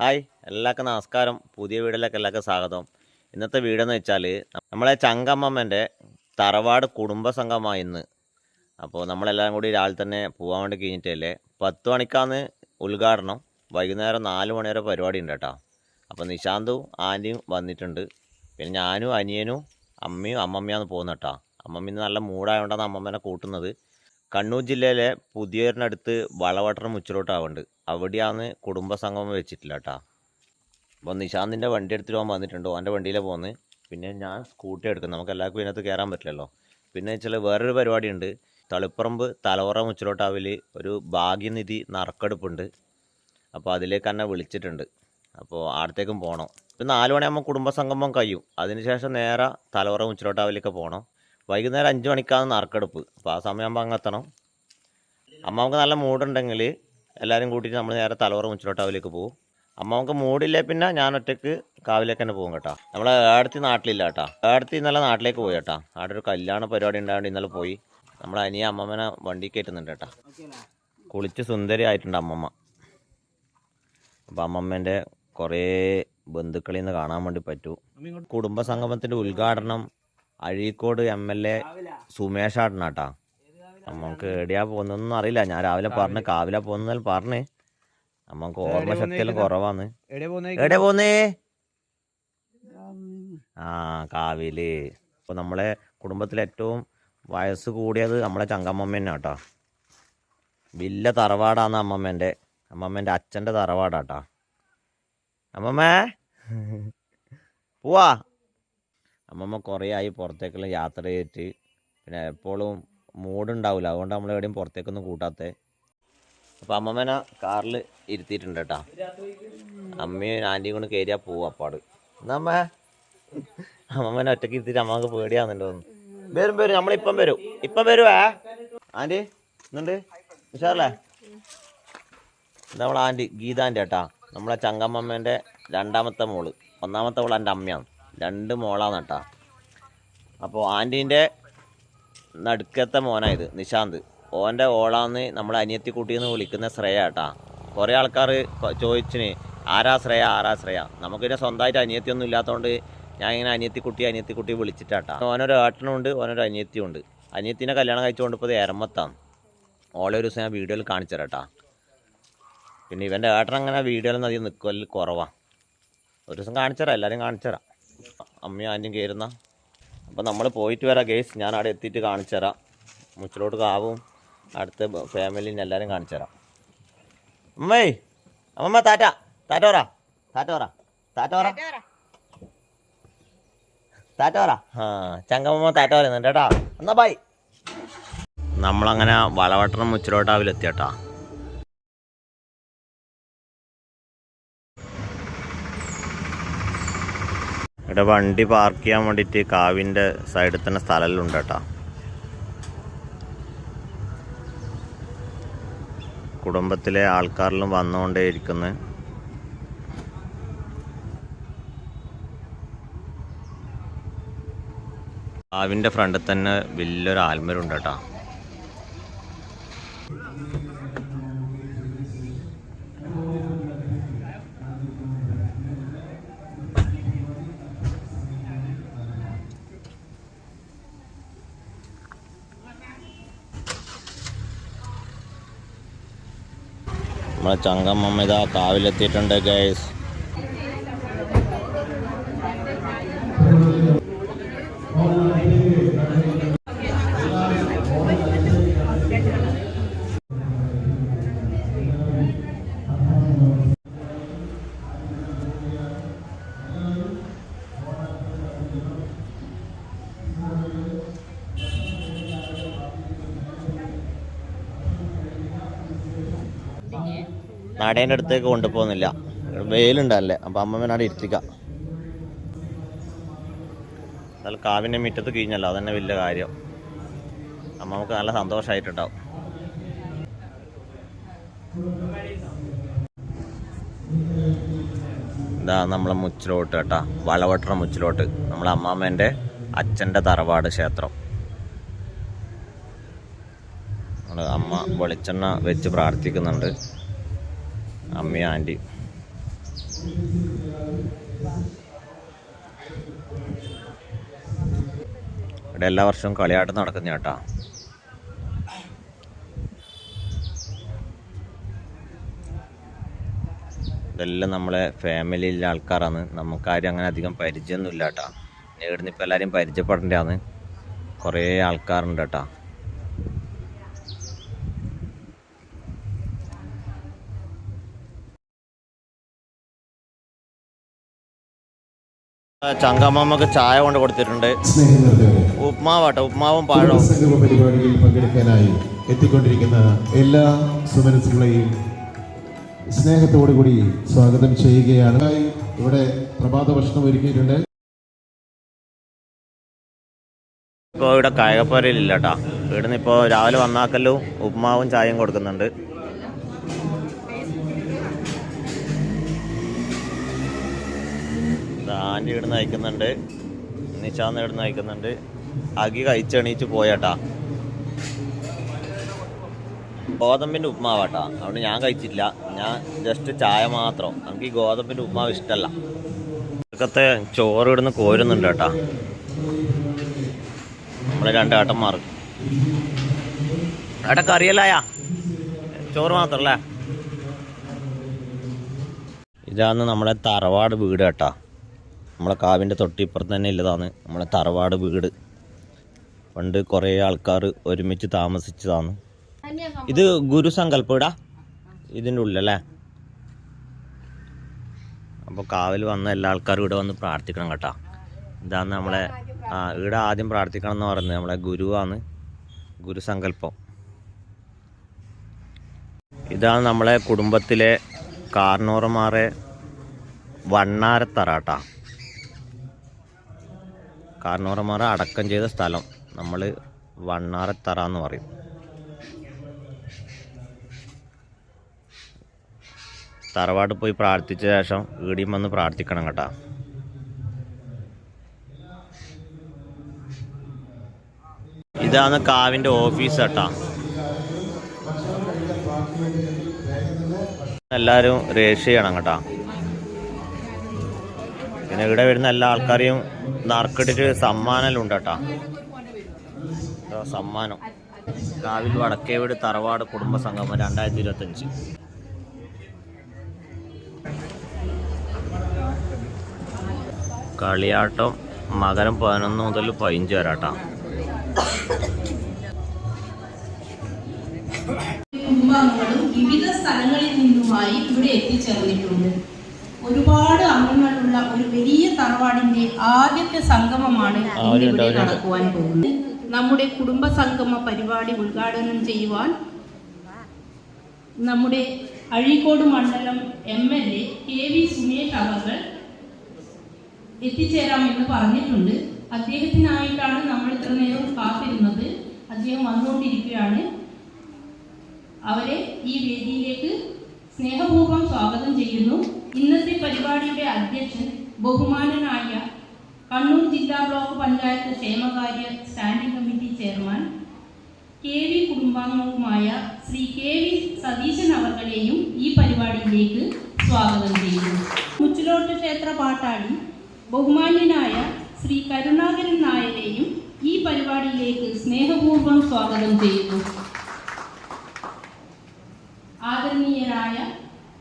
Hi എല്ലാവർക്കും നമസ്കാരം. പുതിയ വീഡിയോയിലേക്ക് എല്ലാവർക്കും സ്വാഗതം. ഇന്നത്തെ വീടെന്ന് വെച്ചാൽ നമ്മളെ ചങ്കമ്മമ്മന്റെ തറവാട് കുടുംബ സംഘമായി ഇന്ന്. അപ്പോൾ നമ്മളെല്ലാം കൂടി രാവിലെ തന്നെ പോകാൻ വേണ്ടി കഴിഞ്ഞിട്ടല്ലേ? പത്ത് മണിക്കാണ് ഉദ്ഘാടനം. വൈകുന്നേരം നാല് മണി വരെ പരിപാടി ഉണ്ട് കേട്ടോ. അപ്പോൾ നിശാന്തും ആന്റിയും വന്നിട്ടുണ്ട്. പിന്നെ ഞാനും അനിയനും അമ്മയും അമ്മമ്മയാന്ന് പോകുന്നത് കേട്ടോ. അമ്മമ്മ നല്ല മൂടായതുകൊണ്ടാണ് അമ്മമ്മനെ കൂട്ടുന്നത്. കണ്ണൂർ ജില്ലയിലെ പുതിയൂരിനടുത്ത് വളവട്ടർ മുച്ചിലോട്ടാവുണ്ട്. അവിടെയാണ് കുടുംബസംഗമം വെച്ചിട്ടില്ല കേട്ടാ അപ്പോൾ നിശാന്തിന്റെ വണ്ടി എടുത്തിട്ട് പോകാൻ വന്നിട്ടുണ്ട്. ഓന്റെ വണ്ടിയിലേ പോകുന്നത് പിന്നെ ഞാൻ സ്കൂട്ടി എടുക്കും നമുക്ക് എല്ലാവർക്കും ഇതിനകത്ത് കയറാൻ പറ്റില്ലല്ലോ. പിന്നെ വെച്ചാൽ വേറൊരു പരിപാടി ഉണ്ട് തളിപ്പറമ്പ് തലവറ മുച്ചിലോട്ടാവിൽ ഒരു ഭാഗ്യനിധി നറുക്കെടുപ്പുണ്ട്. അപ്പോൾ അതിലേക്ക് തന്നെ വിളിച്ചിട്ടുണ്ട്. അപ്പോൾ ആടത്തേക്കും പോകണം ഇപ്പം നാല് മണിയാകുമ്പോൾ കുടുംബസംഗമം കഴിയും. അതിനുശേഷം നേരെ തലവറ മുച്ചിലോട്ടാവിലേക്ക് പോകണം വൈകുന്നേരം അഞ്ച് മണിക്കാണ് നറുക്കെടുപ്പ്. അപ്പോൾ ആ സമയമാകുമ്പോൾ അങ്ങ് എത്തണം. നമുക്ക് നല്ല മൂടുണ്ടെങ്കിൽ എല്ലാവരും കൂട്ടിയിട്ട് നമ്മൾ നേരെ തലവറ മുച്ചിലോട്ടാവിലേക്ക് പോകും. അമ്മാവർക്ക് മൂടില്ലേ പിന്നെ ഞാൻ ഒറ്റയ്ക്ക് കാവിലേക്ക് തന്നെ പോകും കേട്ടോ. നമ്മളെ ഏടത്തി നാട്ടിലില്ല കേട്ടോ. ഏടത്തി ഇന്നലെ നാട്ടിലേക്ക് പോയി കേട്ടോ. അവിടെ ഒരു കല്യാണ പരിപാടി ഉണ്ടായതുകൊണ്ട് ഇന്നലെ പോയി. നമ്മളെ അനിയ അമ്മമ്മനെ വണ്ടി കയറ്റുന്നുണ്ട് കേട്ടോ. കുളിച്ച് സുന്ദരി ആയിട്ടുണ്ട് അമ്മമ്മ. അപ്പം അമ്മമ്മേന്റെ കുറേ ബന്ധുക്കളിൽ നിന്ന് കാണാൻ വേണ്ടി പറ്റൂ. കുടുംബസംഗമത്തിന്റെ ഉദ്ഘാടനം Azhikode M L A Sumesh ആട്ടനാട്ടാ നമുക്ക് എവിടെയാ പോകുന്നൊന്നും അറിയില്ല. ഞാൻ രാവിലെ പറഞ്ഞു കാവിലാ പോകുന്നതിൽ പറഞ്ഞ്. നമുക്ക് ഓർമ്മ ശക്തിയെല്ലാം കുറവാന്ന്. എവിടെ പോന്നേ ആ കാവിൽ. ഇപ്പൊ നമ്മളെ കുടുംബത്തിലെ ഏറ്റവും വയസ്സ് കൂടിയത് നമ്മളെ ചങ്കമ്മമ്മ തന്നെ കേട്ടോ വലിയ തറവാടാണ് അമ്മമ്മേന്റെ. അമ്മമ്മേന്റെ അച്ഛന്റെ തറവാടാട്ടാ. അമ്മമ്മേ? പോവാ. അമ്മമ്മ കുറേ ആയി പുറത്തേക്കെല്ലാം യാത്ര ചെയ്തിട്ട്. പിന്നെ എപ്പോഴും മൂടുണ്ടാവില്ല അതുകൊണ്ട് നമ്മൾ എവിടെയും പുറത്തേക്കൊന്നും കൂട്ടാത്തേ. അപ്പോൾ അമ്മമ്മേനെ കാറിൽ ഇരുത്തിയിട്ടുണ്ട് കേട്ടോ. അമ്മയും ആന്റിയും കൊണ്ട് കയറിയാൽ പോവും അപ്പാട്. എന്നാ അമ്മ? അമ്മമ്മേനെ ഒറ്റയ്ക്ക് ഇരുത്തിയിട്ട് അമ്മയ്ക്ക് പേടിയാണെന്നുണ്ടോ വരും വരും. നമ്മളിപ്പം വരും. ഇപ്പം വരുവേ? ആന്റി എന്നുണ്ട് ഉഷാറല്ലേ? നമ്മളെ ആന്റി ഗീതാന്റെ കേട്ടാ. നമ്മളെ ചങ്കമ്മമ്മേന്റെ രണ്ടാമത്തെ മോൾ. ഒന്നാമത്തെ മോൾ എന്റെ അമ്മയാണ്. രണ്ട് മോളാണ് കേട്ടാ. അപ്പോൾ ആന്റീന്റെ നടുക്കത്തെ മോനായത് നിശാന്ത്. ഓന്റെ ഓളാന്ന് നമ്മളെ അനിയത്തി കുട്ടിയെന്ന് വിളിക്കുന്ന ശ്രേയ കേട്ടാ കുറേ ആൾക്കാർ ചോദിച്ചിന് ആരാ ശ്രേയ? ആരാ ശ്രേയ? നമുക്കിന്നെ സ്വന്തമായിട്ട് അനിയത്തിയൊന്നും ഇല്ലാത്തതുകൊണ്ട് ഞാൻ ഇങ്ങനെ അനിയത്തി കുട്ടി അനിയത്തി കുട്ടി വിളിച്ചിട്ടാട്ടാ ഓനൊരു ഏട്ടനുണ്ട് ഓനൊരു അനിയത്തിയും ഉണ്ട് അനിയത്തിനെ കല്യാണം കഴിച്ചുകൊണ്ട് ഇപ്പോൾ എരമത്താണ്. ഓളെ ഒരു ദിവസം ഞാൻ വീഡിയോയിൽ കാണിച്ചു തരാട്ടാ പിന്നെ ഇവന്റെ ഏട്ടൻ അങ്ങനെ വീഡിയോയിലൊന്നും അധികം നിൽക്കൽ കുറവാണ് ഒരു ദിവസം കാണിച്ചു തരാം എല്ലാവരും കാണിച്ചു തരാം. അമ്മയും ആന്റിയും കയറുന്ന അപ്പോൾ നമ്മൾ പോയിട്ട് വരാം ഗേസ് ഞാൻ അവിടെ എത്തിയിട്ട് കാണിച്ചു തരാം. മുച്ചിലോട്ട് കാവും. അടുത്ത ഫാമിലിനെ എല്ലാവരും കാണിച്ചു തരാം. അമ്മേ അമ്മമ്മ താറ്റ താറ്റ പറ താറ്റ പറ താറ്റ പറ താറ്റ പറ ആ ചങ്കമ്മ താറ്റ പറയുന്നുണ്ട് കേട്ടോ. എന്നാ ബൈ നമ്മളങ്ങനെ വളവട്ടണം മുച്ചിലോട്ടാവിലെത്തിയട്ടാ ഇവിടെ വണ്ടി പാർക്ക് ചെയ്യാൻ വേണ്ടിയിട്ട് കാവിന്റെ സൈഡിൽ തന്നെ സ്ഥലമെല്ലാം ഉണ്ട് കേട്ടോ. കുടുംബത്തിലെ ആൾക്കാരിലും വന്നുകൊണ്ടേ ഇരിക്കുന്നു. കാവിന്റെ ഫ്രണ്ടിൽ തന്നെ വലിയൊരു ആൽമരുണ്ട് കേട്ടോ. ചങ്കമ്മ ഇതാ കാവിലെത്തിയിട്ടുണ്ട് ഗൈസ് നടേന്റെ അടുത്തേക്ക് കൊണ്ടുപോകുന്നില്ല. വെയിലുണ്ടല്ലേ അപ്പം അമ്മമ്മനാട് ഇരുത്തിക്കാം. എന്നാലും കാവിന്റെ മുറ്റത്ത് കിഴിഞ്ഞല്ലോ അതന്നെ വലിയ കാര്യം. അമ്മമ്മക്ക് നല്ല സന്തോഷമായിട്ടുണ്ടാവും ഇതാ നമ്മളെ മുച്ചിലോട്ട് കേട്ടാ വളവട്ടറ മുച്ചിലോട്ട്. നമ്മളെ അമ്മാമ്മേന്റെ അച്ഛന്റെ തറവാട് ക്ഷേത്രം. അമ്മ വെളിച്ചെണ്ണ വെച്ച് പ്രാർത്ഥിക്കുന്നുണ്ട്. അമ്മയും ആന്റിയും ഇവിടെ എല്ലാ വർഷവും കളിയാട്ടം നടക്കുന്ന കേട്ടാ. ഇതെല്ലാം നമ്മളെ ഫാമിലിയിലെ ആൾക്കാരാണ്. നമുക്കാരും അങ്ങനെ അധികം പരിചയമൊന്നുമില്ല കേട്ടാ. ഇവിടുന്ന് ഇപ്പം എല്ലാവരും പരിചയപ്പെടേണ്ടതാണ്. കുറേ ആൾക്കാരുണ്ട് കേട്ടാ. ചങ്കമ്മക്ക് ചായ കൊണ്ട് കൊടുത്തിട്ടുണ്ട്. ഉപ്മാവാട്ടെ ഉപ്മാവും പഴവും. പരിപാടിയിൽ പങ്കെടുക്കാനായി എത്തിക്കൊണ്ടിരിക്കുന്ന എല്ലാ സുമനസുകളെയും സ്നേഹത്തോടു കൂടി സ്വാഗതം ചെയ്യുകയാണ്. ഇവിടെ പ്രഭാത ഭക്ഷണം ഒരുക്കിയിട്ടുണ്ട്. ഇപ്പോൾ ഇവിടെ കായകപ്പരയിലില്ല കേട്ടാ ഇവിടുന്ന് ഇപ്പോൾ രാവിലെ വന്നാക്കല്ലോ ഉപ്മാവും ചായയും കൊടുക്കുന്നുണ്ട്. ആന്റി ഇവിടുന്ന് അയക്കുന്നുണ്ട്. നിശാന്ന് ഇവിടുന്ന് അയക്കുന്നുണ്ട്. അകി കഴിച്ചെണീച്ച് പോയാട്ടാ. ഗോതമ്പിന്റെ ഉപ്മാവാട്ടാ. അതുകൊണ്ട് ഞാൻ കഴിച്ചിട്ടില്ല. ഞാൻ ജസ്റ്റ് ചായ മാത്രം. നമുക്ക് ഈ ഗോതമ്പിന്റെ ഉപ്മാവ് ഇഷ്ടമല്ല ഇതൊക്കത്തെ ചോറ് ഇവിടുന്ന് കോരുന്നുണ്ട് കേട്ടാ നമ്മളെ രണ്ട് ഏട്ടന്മാർ. ഏട്ടാ കറിയല്ലായ? ചോറ് മാത്രല്ലേ ഇതാണ് നമ്മുടെ തറവാട് വീട് കേട്ടാ നമ്മളെ കാവിന്റെ തൊട്ടിപ്പുറത്ത് തന്നെ ഉള്ളതാണ്. നമ്മളെ തറവാട് വീട്. പണ്ട് കുറേ ആൾക്കാർ ഒരുമിച്ച് താമസിച്ചതാണ്. ഇത് ഗുരുസങ്കല്പ ഇടാ. ഇതിന്റെ ഉള്ളല്ലേ അപ്പോൾ കാവിൽ വന്ന എല്ലാ ആൾക്കാരും ഇവിടെ വന്ന് പ്രാർത്ഥിക്കണം കേട്ടോ. ഇതാണ് നമ്മളെ ആ ഇവിടെ ആദ്യം പ്രാർത്ഥിക്കണം എന്ന് പറയുന്നത്. നമ്മളെ ഗുരുവാണ് ഗുരുസങ്കല്പം ഇതാണ് നമ്മളെ കുടുംബത്തിലെ കാർണോറമാറെ വണ്ണാരത്തറ കാർണോറമാറ അടക്കം ചെയ്ത സ്ഥലം നമ്മൾ വണ്ണാറത്തറ എന്ന് പറയും. തറവാട് പോയി പ്രാർത്ഥിച്ച ശേഷം ഈടിയും വന്ന് പ്രാർത്ഥിക്കണം കേട്ടാ. ഇതാണ് കാവിന്റെ ഓഫീസ് കേട്ടാ. എല്ലാവരും രജിസ്റ്റർ ചെയ്യണം കേട്ടാ. പിന്നെ ഇവിടെ വരുന്ന എല്ലാ ആൾക്കാരെയും നറുക്കിട്ടിട്ട് സമ്മാനം ഉണ്ട് കേട്ടോ സമ്മാനം. കാവിൽ വടക്കേവീട് തറവാട് കുടുംബ സംഗമം രണ്ടായിരത്തി ഇരുപത്തഞ്ച് കളിയാട്ടം മകരം പതിനൊന്ന് മുതൽ പതിനഞ്ച് വരാട്ടാ വിവിധ സ്ഥലങ്ങളിൽ നിന്നുമായി ഇവിടെ എത്തിച്ചേർന്നിട്ടുണ്ട്. ഒരുപാട് ഒരു വലിയ തറവാടിന്റെ ആദ്യത്തെ സംഗമമാണ് ഇവിടെ. നടക്കുവാൻ പോകുന്നത്. നമ്മുടെ കുടുംബ സംഗമ പരിപാടി ഉദ്ഘാടനം ചെയ്യുവാൻ നമ്മുടെ അഴീക്കോട് മണ്ഡലം M L A K V Sumesh അവർ എത്തിച്ചേരാമെന്ന് പറഞ്ഞിട്ടുണ്ട്. അദ്ദേഹത്തിനായിട്ടാണ് നമ്മൾ ഇത്ര നേരം കാത്തിരുന്നത്. അദ്ദേഹം വന്നുകൊണ്ടിരിക്കുകയാണ്. അവരെ ഈ വേദിയിലേക്ക് സ്നേഹപൂർവം സ്വാഗതം ചെയ്യുന്നു. ഇന്നത്തെ പരിപാടിയുടെ അധ്യക്ഷൻ ബഹുമാനനായ കണ്ണൂർ ജില്ലാ ബ്ലോക്ക് പഞ്ചായത്ത് ക്ഷേമകാര്യ standing committee chairman K V കുടുംബാംഗവുമായ Shri K V Satheesan അവർകളെയും ഈ പരിപാടിയിലേക്ക് സ്വാഗതം ചെയ്യുന്നു. മുച്ചിലോട്ട് ക്ഷേത്ര പാട്ടാടി ബഹുമാന്യനായ ശ്രീ കരുണാകരൻ നായരെയും ഈ പരിപാടിയിലേക്ക് സ്നേഹപൂർവം സ്വാഗതം ചെയ്യുന്നു.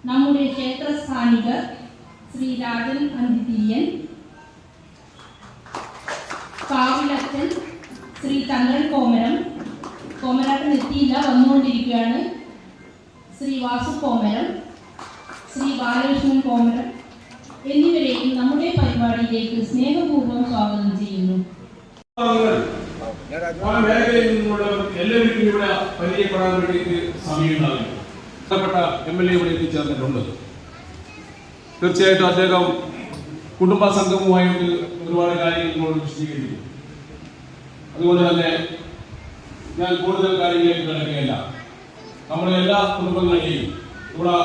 നമ്മുടെ ക്ഷേത്രസ്ഥാനികർ ശ്രീ രാജൻ അന്തിരിയൻ കാവിലച്ചൻ ശ്രീ ചന്ദ്രൻ കോമരം. കോമരാട്ടൻ എത്തിയില്ല വന്നുകൊണ്ടിരിക്കുകയാണ്. ശ്രീ വാസു കോമരം ശ്രീ ബാലകൃഷ്ണൻ കോമരം എന്നിവരെയും നമ്മുടെ പരിപാടിയിലേക്ക് സ്നേഹപൂർവം സ്വാഗതം ചെയ്യുന്നു. ആ മേഖലയിൽ എല്ലാവർക്കും ഇവിടെ പരിചയപ്പെടാൻ വേണ്ടിയിട്ട് സമയമുണ്ടാകും ബന്ധപ്പെട്ട എം എൽ എ ഇവിടെ എത്തിച്ചേർന്നിട്ടുണ്ട്. തീർച്ചയായിട്ടും അദ്ദേഹം കുടുംബ സംഘവുമായിട്ട് ഒരുപാട് കാര്യങ്ങൾ വിശദീകരിക്കും. അതുകൊണ്ട് തന്നെ ഞാൻ കൂടുതൽ കാര്യങ്ങളിലേക്ക് കിടക്കുകയല്ല. നമ്മുടെ എല്ലാ കുടുംബങ്ങളെയും ഇവിടെ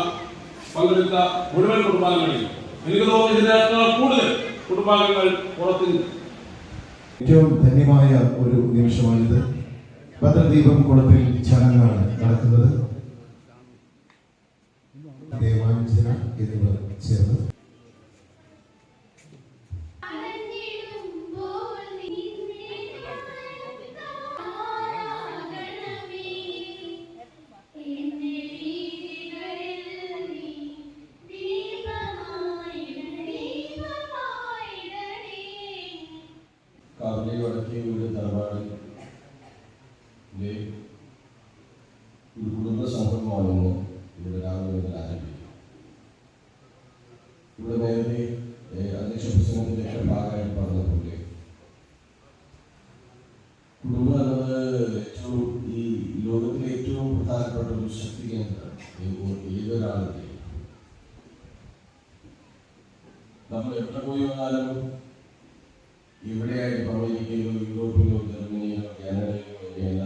പങ്കെടുത്ത മുഴുവൻ കുടുംബാംഗങ്ങളെയും എനിക്ക് തോന്നുന്നു ഇതിനേക്കാൾ കൂടുതൽ കുടുംബാംഗങ്ങൾ പുറത്ത് ഏറ്റവും ധന്യമായ ഒരു നിമിഷമാണിത്. ഭദ്രദീപം കുളത്തിൽ ചടങ്ങാണ് നടക്കുന്നത്. ദേവാഞ്ജന എന്നിവർ ചേർന്ന് അധ്യക്ഷ പ്രസംഗത്തിന്റെ ഭാഗമായി പറഞ്ഞതുപോലെ കുടുംബം എന്നത് ഏറ്റവും ഈ ലോകത്തിലെ ഏറ്റവും പ്രധാനപ്പെട്ട ഒരു ശക്തി കേന്ദ്രമാണ് ഏത് ഏതൊരാളുടെയും. നമ്മൾ എവിടെ പോയി വന്നാലും ഇപ്പോൾ അമേരിക്കയിലോ യൂറോപ്പിലോ ജർമ്മനിയിലോ കാനഡയിലോ ഇനിയല്ല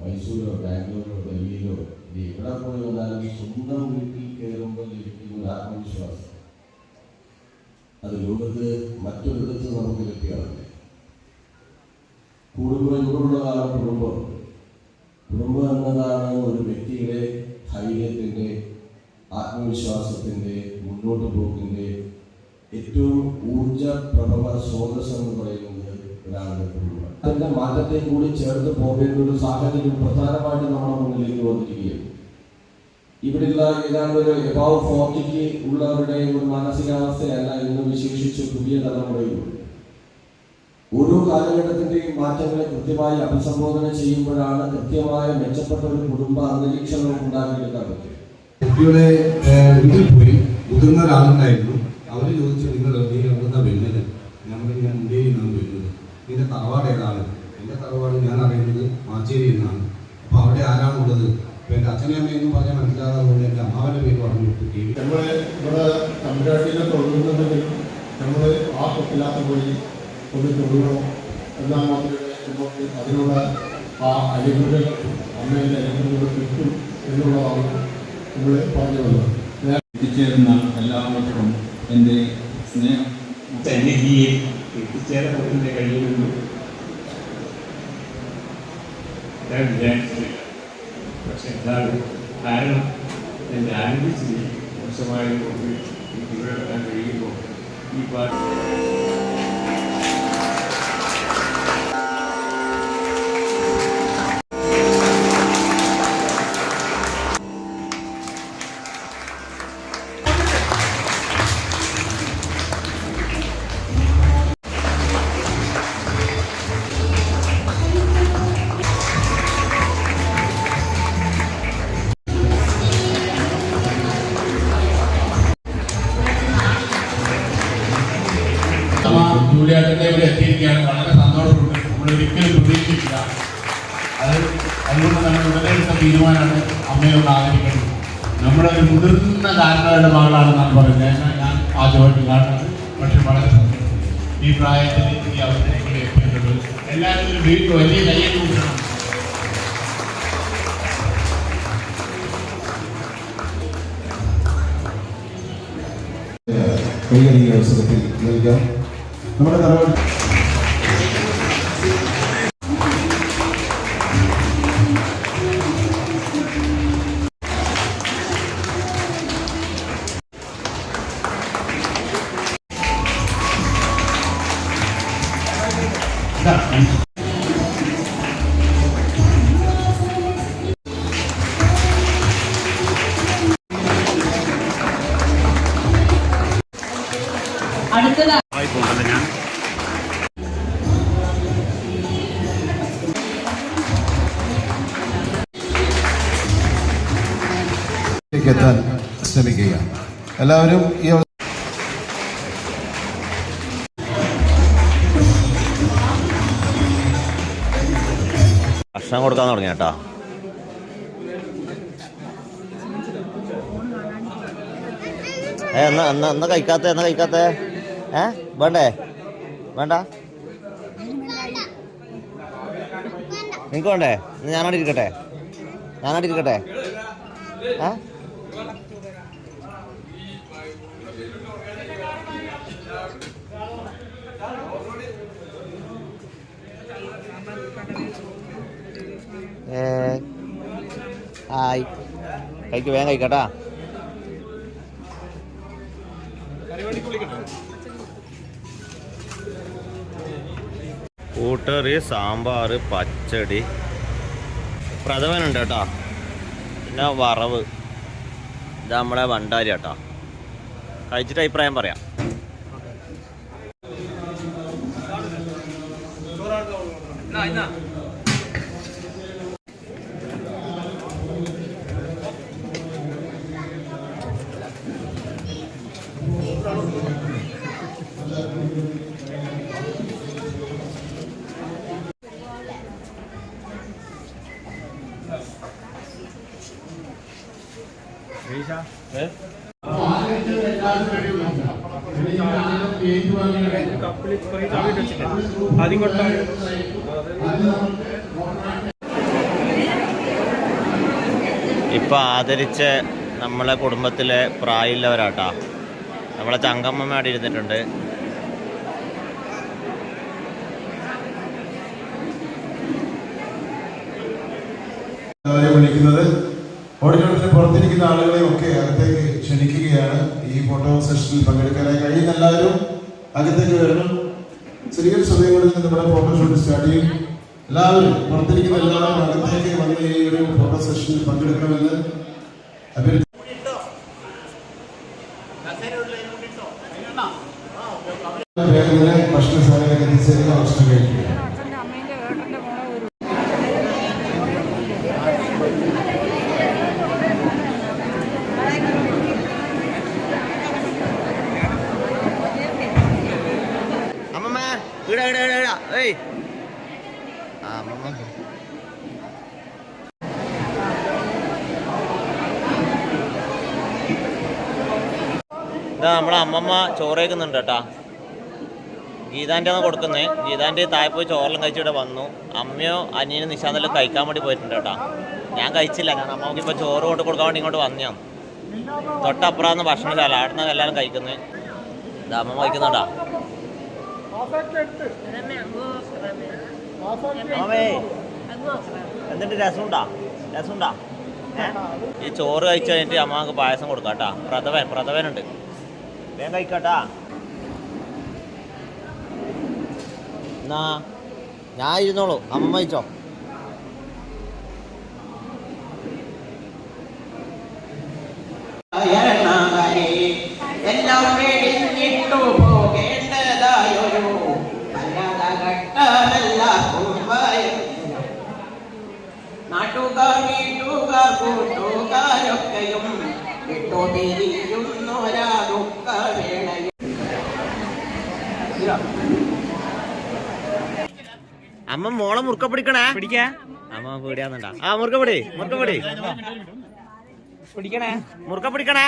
മൈസൂരോ ബാംഗ്ലൂരോ ഡൽഹിയിലോ ഇത് എവിടെ പോയി വന്നാലും സ്വന്തം വീട്ടിൽ കയറുമ്പോൾ ലഭിക്കുന്ന ആത്മവിശ്വാസം. അത് ലോകത്ത് മറ്റൊരിടത്ത് നമുക്ക് ലഭ്യമാവില്ല കുടുംബം എന്തുള്ളതാണ് കുടുംബം. കുടുംബം എന്നതാണ് ഒരു വ്യക്തിയുടെ ധൈര്യത്തിന്റെ ആത്മവിശ്വാസത്തിന്റെ മുന്നോട്ട് പോക്കിന്റെ ഏറ്റവും ഊർജപ്രഭവ സ്രോതസ് എന്ന് പറയുന്നത് ഒരാളുടെ കുടുംബം. അതിന്റെ മാറ്റത്തെ കൂടി ചേർത്ത് പോകേണ്ട ഒരു സാഹചര്യം പ്രധാനമായിട്ട് നമ്മുടെ മുന്നിലേക്ക് വന്നിരിക്കുകയാണ്. ഇവിടെയുള്ള ഏതാണ്ട് ഒരു എബാവ് ഫോർട്ടിക്ക് ഉള്ളവരുടെ ഒരു മാനസികാവസ്ഥയല്ല ഇന്ന് വിശേഷിച്ച് പുതിയ തലമുറയിലുണ്ട് ഓരോ കാലഘട്ടത്തിന്റെയും മാറ്റങ്ങളെ കൃത്യമായി അഭിസംബോധന ചെയ്യുമ്പോഴാണ് കൃത്യമായ മെച്ചപ്പെട്ട ഒരു കുടുംബ അന്തരീക്ഷം നമുക്ക് ഉണ്ടാക്കിയെടുക്കാൻ പറ്റും കുട്ടിയുടെ വീട്ടിൽ പോയി മുതിർന്ന ഒരാളുണ്ടായിരുന്നു അവർ ചോദിച്ചു നിങ്ങൾ നീ എവിടുന്ന വരുന്നത് ഞാൻ പറഞ്ഞു ഞാൻ മുണ്ടേരി നിന്നാണ് വരുന്നത് നിന്റെ തറവാട് ഏതാണ് എന്റെ തറവാട് ഞാൻ അറിയുന്നത് മാച്ചേരി എന്നാണ് അപ്പോൾ അവിടെ ആരാണുള്ളത് അപ്പോൾ എന്റെ അച്ഛനെയും അമ്മയെന്നും പറഞ്ഞാൽ മനസ്സിലാകാതെ എന്റെ അമ്മാവന്റെ പേര് പറഞ്ഞു വിട്ടു ടി വി നമ്മൾ ഇവിടെ തമ്പുരാട്ടിയിലെ തൊഴുകുന്നുണ്ടെങ്കിൽ നമ്മൾ ആ തൊട്ടില്ലാത്ത പോയി ഒന്ന് എല്ലാം നമുക്ക് അതിനുള്ള ആ അനുഗ്രഹങ്ങൾ അമ്മയുടെ അനുഗ്രഹങ്ങൾ കിട്ടും എന്നുള്ളതാണ് നമ്മൾ പറഞ്ഞു വന്നത്. എത്തിച്ചേരുന്ന എല്ലാവർക്കും എന്റെ സ്നേഹം. സന്നിധിയിൽ എത്തിച്ചേരപ്പെടുന്ന കഴിയുമെന്ന് ഞാൻ വിചാരിച്ചില്ല പക്ഷെ എന്താണ് കാരണം എന്റെ ആരംഭിച്ച് മോശമായ കൊണ്ട് ഇവിടെ കഴിയുമ്പോൾ ഈ പാട്ട് ജൂലിയാട്ടന്റെ ഇവിടെ എത്തിയിരിക്കുകയാണ് വളരെ സന്തോഷമുണ്ട്. നമ്മൾ ഒരിക്കലും പ്രതീക്ഷിക്കില്ല അത് അതുകൊണ്ട് നമ്മൾ ഉടനെ എടുത്ത തീരുമാനമാണ് അമ്മയോട് ആദരിക്കുന്നത് നമ്മുടെ ഒരു മുതിർന്ന കാരണവരുടെ മകളാണെന്നാണ് പറയുന്നത്. ഞാൻ ഞാൻ ആദ്യമായിട്ട് കാണുന്നത് പക്ഷെ വളരെ സന്തോഷം. ഈ പ്രായത്തിൽ ഈ അവസരങ്ങൾ എത്തിയിട്ടുള്ളത് എല്ലാവരും ഒരു വീട്ടിൽ വലിയ കയ്യൊക്കെ കൊടുക്കണം കൈകറിയ അവസരത്തിൽ നൽകാം. നമ്മുടെ തറവാട് എത്താൻ ശ്രമിക്കുക എല്ലാവരും ഈ ഭക്ഷണം കൊടുക്കാൻ തുടങ്ങി കേട്ടോ ഏ എന്നാ എന്നാ എന്നാ കഴിക്കാത്ത എന്നാ കഴിക്കാത്ത? ഏ വേണ്ടേ? വേണ്ട? നിങ്ങൾക്ക് വേണ്ടേ? ഞാനവിടെ ഇരിക്കട്ടെ. ഞാനവിടെ ഇരിക്കട്ടെ. ഏ? ഹായ് കൈക്ക് വേഗം കഴിക്കട്ടാ. കൂട്ടറി സാമ്പാർ പച്ചടി. പ്രഥമനുണ്ട് കേട്ടോ. പിന്നെ വറവ്. ഇത് നമ്മളെ വണ്ടാരി കേട്ടോ കഴിച്ചിട്ട് അഭിപ്രായം പറയാം. ഇപ്പം ആദരിച്ച് നമ്മളെ കുടുംബത്തിലെ പ്രായമുള്ളവരാട്ടാ. നമ്മളെ ചങ്കമ്മ അവിടെ ഇരുന്നിട്ടുണ്ട് വിളിക്കുന്നത് ഓഡിറ്റോറിയത്തിന് പുറത്തിരിക്കുന്ന ആളുകളെ ഒക്കെ അകത്തേക്ക് ക്ഷണിക്കുകയാണ്. ഈ ഫോട്ടോ സെഷനിൽ പങ്കെടുക്കാനായി കഴിയുന്ന എല്ലാവരും അകത്തേക്ക് വരണം. ചെറിയ സമയങ്ങളിൽ നിന്ന് നമ്മുടെ ഫോട്ടോഷൂട്ട് സ്റ്റാർട്ട് ചെയ്യും എല്ലാവരും പുറത്തിരിക്കുന്ന എല്ലാവരും അകത്തേക്ക് വന്ന് ഈ ഒരു ഫോട്ടോ സെഷനിൽ പങ്കെടുക്കണമെന്ന് അഭ്യർത്ഥി ഭക്ഷണശാലയിലേക്ക് എത്തിച്ചേരുക ഭക്ഷണം കഴിക്കുക ഇതാ നമ്മളെ അമ്മമ്മ ചോറ് കഴിക്കുന്നുണ്ട് കേട്ടാ. ഗീതാന്റെ ആണ് കൊടുക്കുന്നത് ഗീതാന്റെ താഴെ പോയി ചോറെല്ലാം കഴിച്ചിവിടെ വന്നു. അമ്മയോ അനിയനും നിശാന്തെല്ലാം കഴിക്കാൻ വേണ്ടി പോയിട്ടുണ്ട് കേട്ടാ. ഞാൻ കഴിച്ചില്ല. കാരണം അമ്മയ്ക്ക് ഇപ്പോൾ ചോറ് കൊണ്ട് കൊടുക്കാൻ വേണ്ടി ഇങ്ങോട്ട് വന്നതാണ് തൊട്ടപ്പുറന്ന് ഭക്ഷണശാല. അവിടെ എല്ലാവരും കഴിക്കുന്നത് ഇതാ അമ്മമ്മ കഴിക്കുന്നുണ്ടാ. അമ്മേ എന്നിട്ട് രസമുണ്ടാ? രസമുണ്ടാ? ഈ ചോറ് കഴിച്ചു കഴിഞ്ഞിട്ട് അമ്മയ്ക്ക് പായസം കൊടുക്കാം കേട്ടാ. പ്രഥവൻ പ്രഥവനുണ്ട് വേഗം എന്നാ ഞാൻ ഇരുന്നോളൂ. അമ്മ കുമ്പായം നാട്ടുകാർ വീട്ടുകാർ കൂട്ടുകാരൊക്കെയും വിട്ടു തിരിയുന്നൊരാ അമ്മ മോളെ മുറുക്ക പിടിക്കണേ. പിടിക്കാ. അമ്മ പേടിയാന്നുണ്ടാ ആ മുറുക്ക പിടി മുറുക്ക പിടി. പിടിക്കണേ. മുറുക്ക പിടിക്കണേ.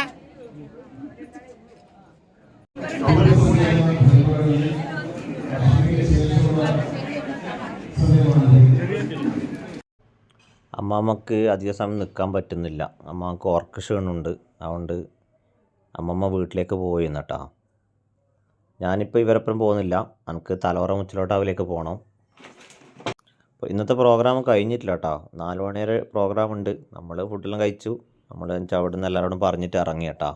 അമ്മാമ്മക്ക് അധിക സമയം നിൽക്കാൻ പറ്റുന്നില്ല. അമ്മാമ്മക്ക് ക്ഷീണമുണ്ട്. അതുകൊണ്ട് അമ്മമ്മ വീട്ടിലേക്ക് പോയി കേട്ടോ. ഞാനിപ്പോൾ ഇവരൊപ്പം പോകുന്നില്ല. നമുക്ക് തലോറ മുച്ചിലോട്ടാവിലേക്ക് പോകണം ഇന്നത്തെ പ്രോഗ്രാം കഴിഞ്ഞിട്ടില്ല കേട്ടോ നാല് മണി വരെ പ്രോഗ്രാം ഉണ്ട് നമ്മൾ ഫുഡെല്ലാം കഴിച്ചു. നമ്മൾ അവിടെ നിന്ന് എല്ലാവരോടും പറഞ്ഞിട്ട് ഇറങ്ങി കേട്ടോ